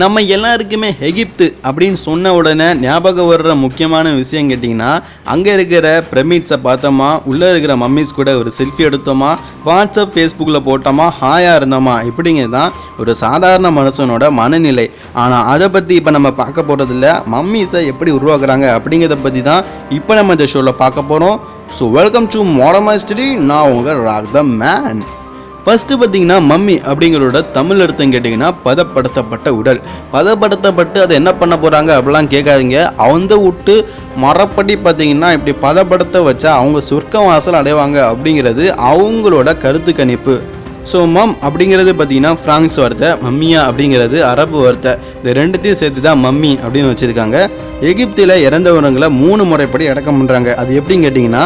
நம்ம எல்லாருக்குமே எகிப்து அப்படின்னு சொன்ன உடனே ஞாபகம் வர்ற முக்கியமான விஷயம் கேட்டிங்கன்னா அங்கே இருக்கிற பிரமிட்ஸை பார்த்தோமா உள்ளே இருக்கிற மம்மிஸ் கூட ஒரு செல்ஃபி எடுத்தோமா வாட்ஸ்அப் ஃபேஸ்புக்கில் போட்டோமா ஹாயாக இருந்தோமா? இப்படிங்கிறது தான் ஒரு சாதாரண மனுஷனோட மனநிலை. ஆனால் அதை பற்றி இப்போ நம்ம பார்க்க போகிறதில்ல மம்மிஸை எப்படி உருவாக்குறாங்க அப்படிங்கிறத பற்றி தான் இப்போ நம்ம இந்த ஷோவில் பார்க்க போகிறோம் ஸோ வெல்கம் டு மோரமா ஸ்டடி நான் உங்கள் ராக் த மேன். ஃபஸ்ட்டு பார்த்தீங்கன்னா மம்மி அப்படிங்கிறோட தமிழ் அர்த்தம் கேட்டிங்கன்னா பதப்படுத்தப்பட்ட உடல். பதப்படுத்தப்பட்டு அதை என்ன பண்ண போகிறாங்க அப்படிலாம் கேட்காதீங்க. அந்த விட்டு மரப்படி பார்த்தீங்கன்னா இப்படி பதப்படுத்த வச்சா அவங்க சொர்க்க வாசல் அடைவாங்க அப்படிங்கிறது அவங்களோட கருத்து கணிப்பு. ஸோ மம் அப்படிங்கிறது பார்த்தீங்கன்னா ஃப்ரான்ஸ் வார்த்தை மம்மியா அப்படிங்கிறது அரபு வார்த்தை. இந்த ரெண்டுத்தையும் சேர்த்து தான் மம்மி அப்படின்னு வச்சுருக்காங்க. எகிப்தில் இறந்தவங்களை மூணு முறைப்படி அடக்கம் பண்ணுறாங்க அது எப்படின்னு கேட்டிங்கன்னா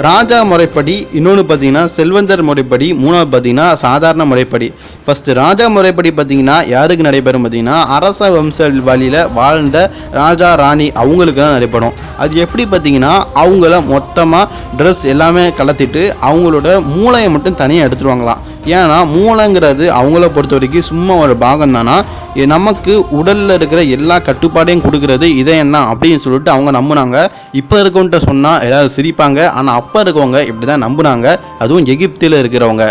ராஜா முறைப்படி இன்னொன்று பார்த்தீங்கன்னா செல்வந்தர் முறைப்படி மூணாவது பார்த்தீங்கன்னா சாதாரண முறைப்படி. ஃபஸ்ட்டு ராஜா முறைப்படி பார்த்தீங்கன்னா யாருக்கு நடைபெறும் பார்த்தீங்கன்னா அரச வம்ச வழியில் வாழ்ந்த ராஜா ராணி அவங்களுக்கு தான் நடைபெறும். அது எப்படி பார்த்தீங்கன்னா அவங்கள மொத்தமாக ட்ரெஸ் எல்லாமே கலத்திட்டு அவங்களோட மூளையை மட்டும் தனியாக எடுத்துருவாங்களாம். ஏன்னா மூளைங்கிறது அவங்கள பொறுத்த வரைக்கும் சும்மா ஒரு பாகம் தானா நமக்கு உடலில் இருக்கிற எல்லா கட்டுப்பாடையும் கொடுக்கறது இதயம் தான் அப்படின்னு சொல்லிட்டு அவங்க நம்புனாங்க. இப்போ இருக்கவன்ட்ட சொன்னால் எல்லாரும் சிரிப்பாங்க. ஆனால் அப்போ இருக்கவங்க இப்படி தான் நம்புனாங்க. அதுவும் எகிப்தில் இருக்கிறவங்க.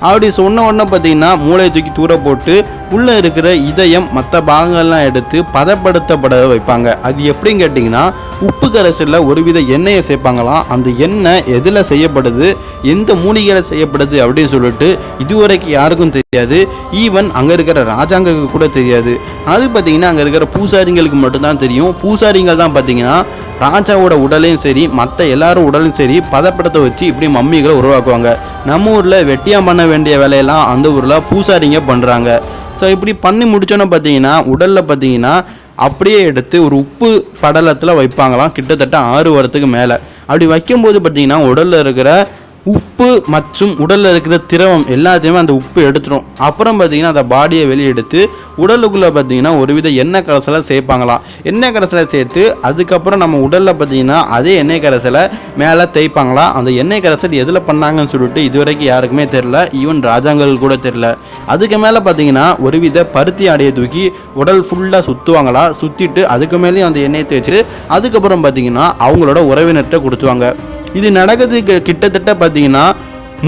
அப்படி சொன்ன உடனே பார்த்தீங்கன்னா மூளையை தூக்கி தூர போட்டு உள்ளே இருக்கிற இதயம் மற்ற பாகங்கள்லாம் எடுத்து பதப்படுத்தப்பட வைப்பாங்க. அது எப்படின்னு கேட்டிங்கன்னா உப்பு கரைசலில் ஒருவித எண்ணெயை சேர்ப்பாங்களாம். அந்த எண்ணெய் எதில் செய்யப்படுது? எந்த மூலிகையில் செய்யப்படுது அப்படின்னு சொல்லிட்டு இதுவரைக்கும் யாருக்கும் தெரியாது. ஈவன் அங்கே இருக்கிற ராஜாங்களுக்கு கூட தெரியாது. அது பார்த்தீங்கன்னா அங்கே இருக்கிற பூசாரிங்களுக்கு மட்டும்தான் தெரியும். பூசாரிங்கள் தான் பார்த்தீங்கன்னா ராஜாவோட உடலையும் சரி மற்ற எல்லாரும் உடலையும் சரி பதப்படுத்த வச்சு இப்படி மம்மிகளை உருவாக்குவாங்க. நம்ம ஊரில் வெட்டியம் பண்ண வேண்டிய வேலையெல்லாம் அந்த ஊரில் பூசாரிங்க பண்ணுறாங்க ஸோ இப்படி பண்ணி முடித்தோன்னே பார்த்தீங்கன்னா உடலில் பார்த்தீங்கன்னா அப்படியே எடுத்து ஒரு உப்பு படலத்தில் வைப்பாங்களாம். கிட்டத்தட்ட ஆறு வாரத்துக்கு மேலே. அப்படி வைக்கும்போது பார்த்தீங்கன்னா உடலில் இருக்கிற உப்பு மற்றும் உடலில் இருக்கிற திரவம் எல்லாத்தையுமே அந்த உப்பு எடுத்துரும். அப்புறம் பார்த்தீங்கன்னா அந்த பாடியை வெளியே எடுத்து உடலுக்குள்ளே பார்த்தீங்கன்னா ஒருவித எண்ணெய் கரைசலை சேர்ப்பாங்களாம். எண்ணெய் கரைசலை சேர்த்து அதுக்கப்புறம் நம்ம உடலில் பார்த்தீங்கன்னா அதே எண்ணெய் கரைசலை மேலே தேய்ப்பாங்களாம். அந்த எண்ணெய் கரைசல் எதில் பண்ணாங்கன்னு சொல்லிட்டு இதுவரைக்கும் யாருக்குமே தெரில ஈவன் ராஜாங்கள் கூட தெரில அதுக்கு மேலே பார்த்தீங்கன்னா ஒருவித பருத்தி ஆடையை தூக்கி உடல் ஃபுல்லாக சுற்றுவாங்களா சுற்றிட்டு அதுக்கு மேலேயும் அந்த எண்ணெயை தேய்ச்சிட்டு அதுக்கப்புறம் பார்த்தீங்கன்னா அவங்களோட உறவினர்கிட்ட கொடுத்துவாங்க இது நடக்கிறதுக்கு கிட்டத்தட்ட பார்த்தீங்கன்னா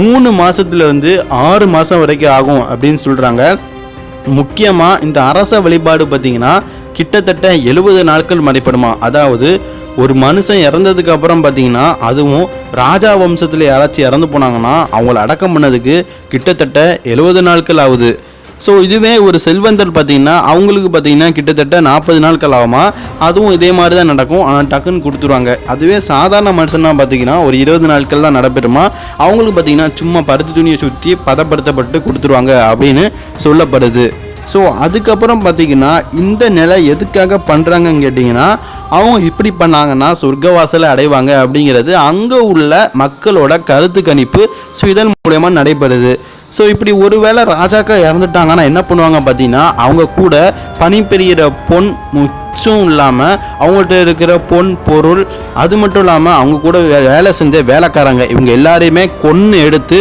மூணு மாதத்துலேருந்து ஆறு மாதம் வரைக்கும் ஆகும் அப்படின்னு சொல்கிறாங்க முக்கியமாக இந்த அரச வழிபாடு பார்த்தீங்கன்னா கிட்டத்தட்ட எழுபது நாட்கள் நடைபெறுமா? அதாவது ஒரு மனுஷன் இறந்ததுக்கு அப்புறம் பார்த்தீங்கன்னா அதுவும் ராஜா வம்சத்தில் யாராச்சும் இறந்து போனாங்கன்னா அவங்கள அடக்கம் பண்ணதுக்கு கிட்டத்தட்ட எழுபது நாட்கள் ஆகுது. ஸோ இதுவே ஒரு செல்வந்தர் பார்த்தீங்கன்னா அவங்களுக்கு பார்த்தீங்கன்னா கிட்டத்தட்ட நாற்பது நாட்கள் ஆகுமா? அதுவும் இதே மாதிரி தான் நடக்கும். ஆனால் டக்குன்னு கொடுத்துருவாங்க. அதுவே சாதாரண மனுஷன்னா பார்த்தீங்கன்னா ஒரு இருபது நாட்கள் தான் நடைபெறுமா? அவங்களுக்கு பார்த்தீங்கன்னா சும்மா பருத்தி துணியை சுற்றி பதப்படுத்தப்பட்டு கொடுத்துருவாங்க அப்படின்னு சொல்லப்படுது. ஸோ அதுக்கப்புறம் பார்த்தீங்கன்னா இந்த நிலை எதுக்காக பண்ணுறாங்கன்னு கேட்டிங்கன்னா அவங்க இப்படி பண்ணாங்கன்னா சொர்க்கவாசலை அடைவாங்க அப்படிங்கிறது அங்கே உள்ள மக்களோட கருத்து கணிப்பு ஸோ இதன் மூலயமா நடைபெறுது. ஸோ இப்படி ஒருவேளை ராஜாக்கா இறந்துட்டாங்கன்னா என்ன பண்ணுவாங்க பார்த்தீங்கன்னா அவங்க கூட பணிபெறுகிற பொன் மிச்சம் இல்லாமல் அவங்கள்ட்ட இருக்கிற பொன் பொருள் அது மட்டும் இல்லாமல் அவங்க கூட வே- வேலை செஞ்ச வேலைக்காரங்க இவங்க எல்லாரையுமே கொன்று எடுத்து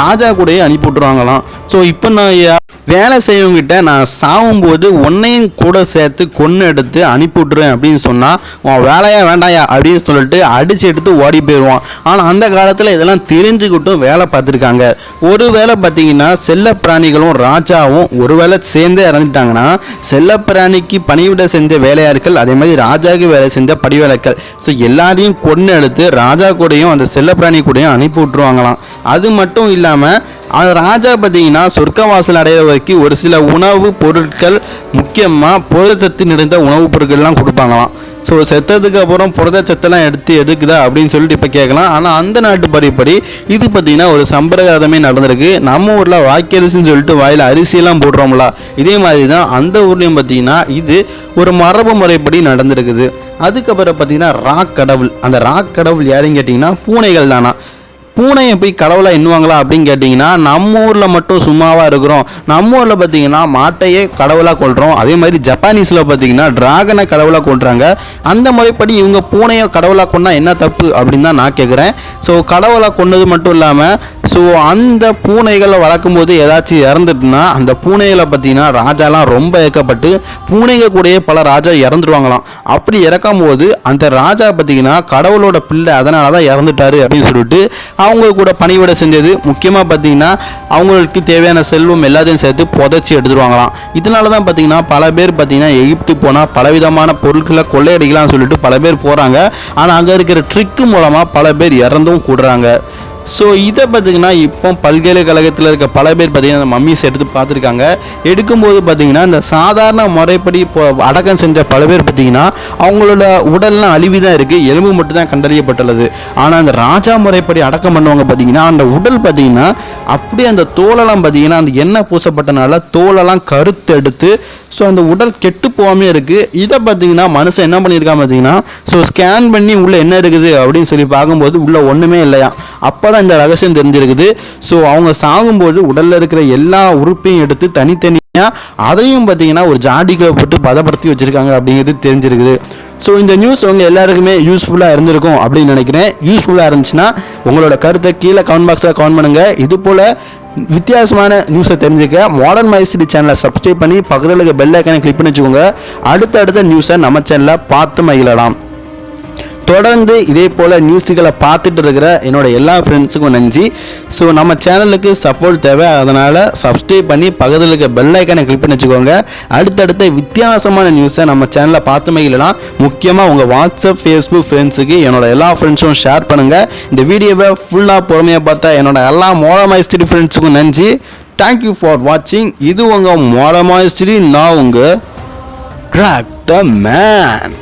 ராஜா கூடயே அனுப்பி விட்ருவாங்களாம் ஸோ இப்போ நான் வேலை செய்யவங்கிட்ட நான் சாகும்போது உன்னையும் கூட சேர்த்து கொன்று எடுத்து அனுப்பி விட்ருவேன் அப்படின்னு சொன்னால் உன் வேலையா வேண்டாயா அப்படின்னு சொல்லிட்டு அடித்து எடுத்து ஓடி போயிடுவான் ஆனால் அந்த காலத்தில் இதெல்லாம் தெரிஞ்சுக்கிட்டும் வேலை பார்த்துருக்காங்க. ஒரு வேளை பார்த்தீங்கன்னா செல்ல பிராணிகளும் ராஜாவும் ஒருவேளை சேர்ந்தே இறந்துட்டாங்கன்னா செல்ல பிராணிக்கு பணிவிட செஞ்ச வேலை வேலையாட்கள் அதே மாதிரி ராஜாவுக்கு வேலை செஞ்ச படிவேலைக்கள். ஸோ எல்லாரையும் கொன்று எடுத்து ராஜா கூடயும் அந்த செல்லப்பிராணி கூடயும் அனுப்பி விட்ருவாங்களாம் அது மட்டும் இல்லாமல் அந்த ராஜா பார்த்தீங்கன்னா சொர்க்கவாசல் அடையிற வரைக்கும் ஒரு சில உணவு பொருட்கள் முக்கியமாக புரதச்சத்து நிறைந்த உணவுப் பொருட்கள்லாம் கொடுப்பாங்களாம். ஸோ செத்ததுக்கு அப்புறம் புரதச்சத்தெல்லாம் எடுத்து எடுக்குதா அப்படின்னு சொல்லிட்டு இப்போ கேட்கலாம். ஆனால் அந்த நாட்டு பரிப்படி இது பார்த்தீங்கன்னா ஒரு சம்பிரகாதமே நடந்திருக்கு. நம்ம ஊரில் வாக்கரிசின்னு சொல்லிட்டு வாயில் அரிசியெல்லாம் போடுறோம்ல இதே மாதிரி தான் அந்த ஊர்லேயும் பார்த்தீங்கன்னா இது ஒரு மரபு முறைப்படி நடந்திருக்குது. அதுக்கப்புறம் பார்த்தீங்கன்னா ராக் கடவுள் அந்த ராக் கடவுள் யாருன்னு கேட்டிங்கன்னா பூனைகள் தானா பூனையை போய் கடவுளாக எண்ணுவாங்களா அப்படின்னு கேட்டிங்கன்னா நம்ம ஊரில் மட்டும் சும்மாவாக இருக்கிறோம். நம்ம ஊரில் பார்த்தீங்கன்னா மாட்டையே கடவுளாக கொள்கிறோம் அதே மாதிரி ஜப்பானீஸில் பார்த்தீங்கன்னா டிராகனை கடவுளாக கொள்கிறாங்க அந்த முறைப்படி இவங்க பூனையை கடவுளாக கொண்டா என்ன தப்பு அப்படின்னு தான் நான் கேட்குறேன் ஸோ கடவுளாக கொண்டது மட்டும் இல்லாமல் ஸோ அந்த பூனைகளை வளர்க்கும்போது ஏதாச்சும் இறந்துட்டுனா அந்த பூனைகளை பார்த்தீங்கன்னா ராஜாலாம் ரொம்ப ஏக்கப்பட்டு பூனைங்க கூடயே பல ராஜா இறந்துருவாங்களாம். அப்படி இறக்கும் போது அந்த ராஜா பார்த்தீங்கன்னா கடவுளோட பிள்ளை அதனால தான் இறந்துட்டாரு அப்படின்னு சொல்லிட்டு அவங்க கூட பணிவிட செஞ்சது. முக்கியமாக பார்த்தீங்கன்னா அவங்களுக்கு தேவையான செல்வம் எல்லாத்தையும் சேர்த்து புதைச்சி எடுத்துருவாங்களாம். இதனால தான் பார்த்தீங்கன்னா பல பேர் பார்த்தீங்கன்னா எகிப்து போனால் பலவிதமான பொருட்களை கொள்ளையடிக்கலாம்னு சொல்லிட்டு பல பேர் போகிறாங்க ஆனால் அங்கே இருக்கிற ட்ரிக்கு மூலமாக பல பேர் இறந்தும் கூடுறாங்க. ஸோ இதை பார்த்தீங்கன்னா இப்போ பல்கலைக்கழகத்தில் இருக்க பல பேர் பார்த்தீங்கன்னா அந்த மம்மிஸ் எடுத்து பார்த்துருக்காங்க. எடுக்கும்போது பார்த்தீங்கன்னா இந்த சாதாரண முறைப்படி இப்போ அடக்கம் செஞ்ச பல பேர் பார்த்தீங்கன்னா அவங்களோட உடல்லாம் அழிவு தான் இருக்குது எலும்பு மட்டும் தான் கண்டறியப்பட்டுள்ளது. ஆனால் அந்த ராஜா முறைப்படி அடக்கம் பண்ணுவாங்க பார்த்தீங்கன்னா அந்த உடல் பார்த்தீங்கன்னா அப்படியே அந்த தோலெல்லாம் பார்த்தீங்கன்னா அந்த எண்ணெய் பூசப்பட்டனால தோலெல்லாம் கருத்தெடுத்து ஸோ அந்த உடல் கெட்டு போகாமே இருக்குது இதை பார்த்தீங்கன்னா மனுஷன் என்ன பண்ணியிருக்கான் பார்த்தீங்கன்னா ஸோ ஸ்கேன் பண்ணி உள்ளே என்ன இருக்குது அப்படின்னு சொல்லி பார்க்கும்போது உள்ளே ஒன்றுமே இல்லையா அப்போ தான் இந்த ரகசியம் தெரிஞ்சிருக்குது. ஸோ அவங்க சாகும்போது உடலில் இருக்கிற எல்லா உறுப்பையும் எடுத்து தனித்தனியாக அதையும் பார்த்தீங்கன்னா ஒரு ஜாடிக்குள்ள போட்டு பதப்படுத்தி வச்சுருக்காங்க அப்படிங்கிறது தெரிஞ்சிருக்குது. ஸோ இந்த நியூஸ் உங்க எல்லாருக்குமே யூஸ்ஃபுல்லாக இருந்திருக்கும் அப்படின்னு நினைக்கிறேன். யூஸ்ஃபுல்லாக இருந்துச்சுன்னா உங்களோட கருத்தை கீழே கமெண்ட் பாக்ஸில் கமெண்ட் பண்ணுங்கள் இது போல் வித்தியாசமான நியூஸை தெரிஞ்சுக்க மாடர்ன் மைஸ்டி சேனலை சப்ஸ்கிரைப் பண்ணி பக்கத்தில் இருக்க பெல் ஐக்கனை கிளிக் பண்ணி வச்சுக்கோங்க. அடுத்தடுத்த நியூஸை நம்ம சேனலில் பார்த்து மகிழலாம். தொடர்ந்து இதே போல் நியூஸுகளை பார்த்துட்டு இருக்கிற என்னோட எல்லா ஃப்ரெண்ட்ஸுக்கும் நன்றி. ஸோ நம்ம சேனலுக்கு சப்போர்ட் தேவை. அதனால் சப்ஸ்கிரைப் பண்ணி பக்கத்தில் இருக்க பெல் ஐக்கனை கிளிக் பண்ணி வச்சுக்கோங்க. அடுத்தடுத்த வித்தியாசமான நியூஸை நம்ம சேனலில் பார்த்துமே இல்லைனா முக்கியமாக உங்கள் வாட்ஸ்அப் ஃபேஸ்புக் ஃப்ரெண்ட்ஸுக்கு என்னோட எல்லா ஃப்ரெண்ட்ஸும் ஷேர் பண்ணுங்கள் இந்த வீடியோவை ஃபுல்லாக பொறுமையாக பார்த்தா என்னோட எல்லா மோடமாய்ஸ்திரி ஃப்ரெண்ட்ஸுக்கும் நன்றி. தேங்க்யூ ஃபார் வாட்சிங் இது உங்கள் மோடமாய்ஸ்திரி நான் உங்கள் கிராக் த மேன்